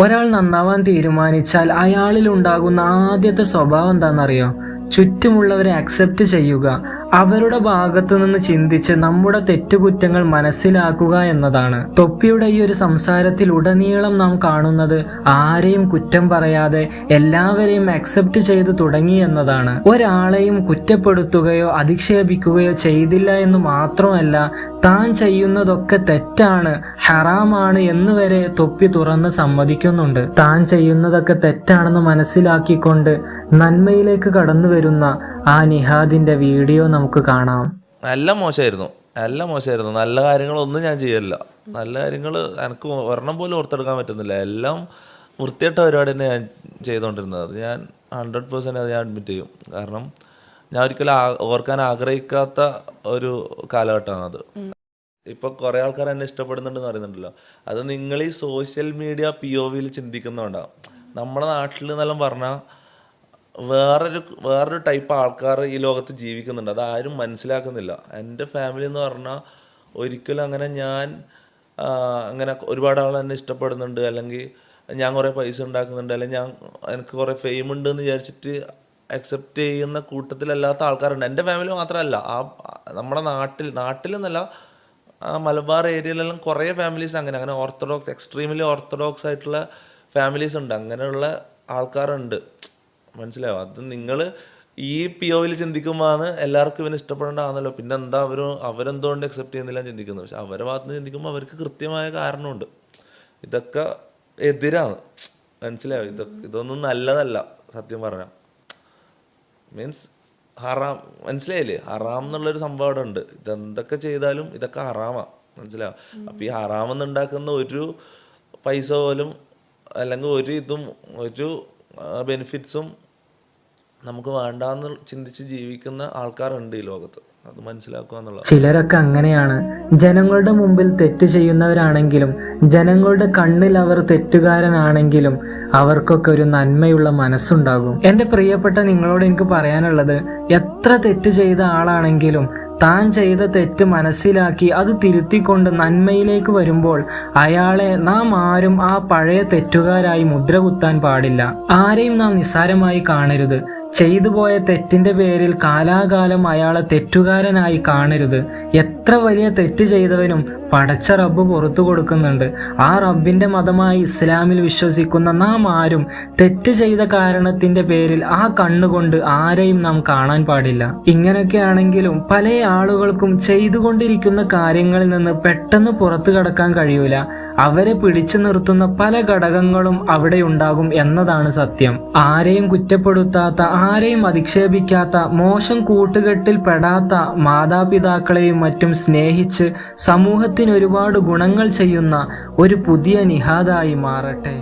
ഒരാൾ നന്നാവാൻ തീരുമാനിച്ചാൽ അയാളിൽ ഉണ്ടാകുന്ന ആദ്യത്തെ സ്വഭാവം എന്താണെന്നറിയോ? ചുറ്റുമുള്ളവരെ അക്സെപ്റ്റ് ചെയ്യുക. അവരുടെ ഭാഗത്തു നിന്ന് ചിന്തിച്ച് നമ്മുടെ തെറ്റുകുറ്റങ്ങൾ മനസ്സിലാക്കുക എന്നതാണ്. തൊപ്പിയുടെ ഈ ഒരു സംസാരത്തിൽ ഉടനീളം നാം കാണുന്നത് ആരെയും കുറ്റം പറയാതെ എല്ലാവരെയും അക്സെപ്റ്റ് ചെയ്തു തുടങ്ങി എന്നതാണ്. ഒരാളെയും കുറ്റപ്പെടുത്തുകയോ അധിക്ഷേപിക്കുകയോ ചെയ്തില്ല എന്ന് മാത്രമല്ല താൻ ചെയ്യുന്നതൊക്കെ തെറ്റാണ് ഹറാമാണ് എന്ന് വരെ തൊപ്പി തുറന്ന് സമ്മതിക്കുന്നുണ്ട്. താൻ ചെയ്യുന്നതൊക്കെ തെറ്റാണെന്ന് മനസ്സിലാക്കിക്കൊണ്ട് നന്മയിലേക്ക് കടന്നു വരുന്ന ആ നിഹാദിന്റെ വീഡിയോ നമുക്ക് കാണാം. നല്ല മോശമായിരുന്നു നല്ല മോശമായിരുന്നു നല്ല കാര്യങ്ങളൊന്നും ഞാൻ ചെയ്യല്ല നല്ല കാര്യങ്ങൾ എനിക്ക് ഒരെണ്ണം പോലും ഓർത്തെടുക്കാൻ പറ്റുന്നില്ല. എല്ലാം വൃത്തിയായിട്ട പരിപാടി തന്നെ ഞാൻ ചെയ്തുകൊണ്ടിരുന്നത് അത് ഞാൻ ഹൺഡ്രഡ് പേഴ്സന്റ് അത് ഞാൻ അഡ്മിറ്റ് ചെയ്യും. കാരണം ഞാൻ ഒരിക്കലും ഓർക്കാൻ ആഗ്രഹിക്കാത്ത ഒരു കാലഘട്ടമാണ് അത്. ഇപ്പൊ കുറെ ആൾക്കാർ എന്നെ ഇഷ്ടപ്പെടുന്നുണ്ടെന്ന് പറയുന്നുണ്ടല്ലോ. അത് നിങ്ങൾ ഈ സോഷ്യൽ മീഡിയ പി ഒ വിയിൽ ചിന്തിക്കുന്നുണ്ടാവും നമ്മുടെ നാട്ടിൽ എന്നെല്ലാം പറഞ്ഞാൽ വേറൊരു വേറൊരു ടൈപ്പ് ആൾക്കാർ ഈ ലോകത്ത് ജീവിക്കുന്നുണ്ട്. അത് ആരും മനസ്സിലാക്കുന്നില്ല. എന്റെ ഫാമിലി എന്ന് പറഞ്ഞാൽ ഒരിക്കലും അങ്ങനെ ഞാൻ അങ്ങനെ ഒരുപാട് ആൾ എന്നെ ഇഷ്ടപ്പെടുന്നുണ്ട്. അല്ലെങ്കിൽ ഞാൻ കുറേ പൈസ ഉണ്ടാക്കുന്നുണ്ട്. അല്ലെങ്കിൽ ഞാൻ എനിക്ക് കുറേ ഫെയിം ഉണ്ട് എന്ന് വിചാരിച്ചിട്ട് അക്സെപ്റ്റ് ചെയ്യുന്ന കൂട്ടത്തിലല്ലാത്ത ആൾക്കാരുണ്ട്. എന്റെ ഫാമിലി മാത്രമല്ല. ആ നമ്മുടെ നാട്ടിൽ നാട്ടിലെന്നല്ല ആ മലബാർ ഏരിയയിലെല്ലാം കുറേ ഫാമിലീസ് അങ്ങനെ. അങ്ങനെ ഓർത്തഡോക്സ് എക്സ്ട്രീമിലി ഓർത്തഡോക്സ് ആയിട്ടുള്ള ഫാമിലീസ് ഉണ്ട്. അങ്ങനെയുള്ള ആൾക്കാരുണ്ട്. മനസ്സിലായോ? അത് നിങ്ങൾ ഈ പി ഒയിൽ ചിന്തിക്കുമ്പോഴാണ് എല്ലാവർക്കും ഇവന് ഇഷ്ടപ്പെടേണ്ടതാണല്ലോ. പിന്നെ എന്താ അവർ അവരെന്തുകൊണ്ട് അക്സെപ്റ്റ് ചെയ്യുന്നില്ല ചിന്തിക്കുന്നത്. പക്ഷെ അവരെ ഭാഗത്ത് നിന്ന് ചിന്തിക്കുമ്പോൾ അവർക്ക് കൃത്യമായ കാരണമുണ്ട്. ഇതൊക്കെ എതിരാണ്. മനസ്സിലായോ? ഇതൊക്കെ ഇതൊന്നും നല്ലതല്ല സത്യം പറഞ്ഞാൽ മീൻസ് ഹറാം മനസ്സിലായില്ലേ? ഹറാം എന്നുള്ളൊരു സംഭവം അവിടെ ഉണ്ട്. ഇതെന്തൊക്കെ ചെയ്താലും ഇതൊക്കെ ഹറാമാണ് മനസ്സിലാവും അപ്പം ഈ ഹറാമെന്നുണ്ടാക്കുന്ന ഒരു പൈസ പോലും അല്ലെങ്കിൽ ഒരു ഇതും ഒരു ബെനിഫിറ്റ്സും നമുക്ക് വേണ്ടാന്ന് ചിന്തിച്ച് ജീവിക്കുന്ന ആൾക്കാരുണ്ട് ഈ ലോകത്ത്. ചിലരൊക്കെ അങ്ങനെയാണ്. ജനങ്ങളുടെ മുമ്പിൽ തെറ്റ് ചെയ്യുന്നവരാണെങ്കിലും ജനങ്ങളുടെ കണ്ണിൽ അവർ തെറ്റുകാരനാണെങ്കിലും അവർക്കൊക്കെ ഒരു നന്മയുള്ള മനസ്സുണ്ടാകും. എന്റെ പ്രിയപ്പെട്ട നിങ്ങളോട് എനിക്ക് പറയാനുള്ളത് എത്ര തെറ്റ് ചെയ്ത ആളാണെങ്കിലും താൻ ചെയ്ത തെറ്റ് മനസ്സിലാക്കി അത് തിരുത്തിക്കൊണ്ട് നന്മയിലേക്ക് വരുമ്പോൾ അയാളെ നാം ആരും ആ പഴയ തെറ്റുകാരായി മുദ്ര കുത്താൻ പാടില്ല. ആരെയും നാം നിസ്സാരമായി കാണരുത്. ചെയ്തു പോയ തെറ്റിന്റെ പേരിൽ കാലാകാലം അയാളെ തെറ്റുകാരനായി കാണരുത്. എത്ര വലിയ തെറ്റ് ചെയ്തവനും പടച്ച റബ്ബ് പുറത്തു കൊടുക്കുന്നുണ്ട്. ആ റബ്ബിന്റെ മതമായി ഇസ്ലാമിൽ വിശ്വസിക്കുന്ന നാം ആരും തെറ്റ് ചെയ്ത കാരണത്തിന്റെ പേരിൽ ആ കണ്ണുകൊണ്ട് ആരെയും നാം കാണാൻ പാടില്ല. ഇങ്ങനെയൊക്കെ ആണെങ്കിലും പല ആളുകൾക്കും ചെയ്തുകൊണ്ടിരിക്കുന്ന കാര്യങ്ങളിൽ നിന്ന് പെട്ടെന്ന് പുറത്തു കടക്കാൻ കഴിയൂല. അവരെ പിടിച്ചു നിർത്തുന്ന പല ഘടകങ്ങളും അവിടെ ഉണ്ടാകും എന്നതാണ് സത്യം. ആരെയും കുറ്റപ്പെടുത്താത്ത ആരെയും അധിക്ഷേപിക്കാത്ത മോശം കൂട്ടുകെട്ടിൽ പെടാത്ത മാതാപിതാക്കളെയും മറ്റും സ്നേഹിച്ച് സമൂഹത്തിന് ഒരുപാട് ഗുണങ്ങൾ ചെയ്യുന്ന ഒരു പുതിയ നിഹാദായി മാറട്ടെ.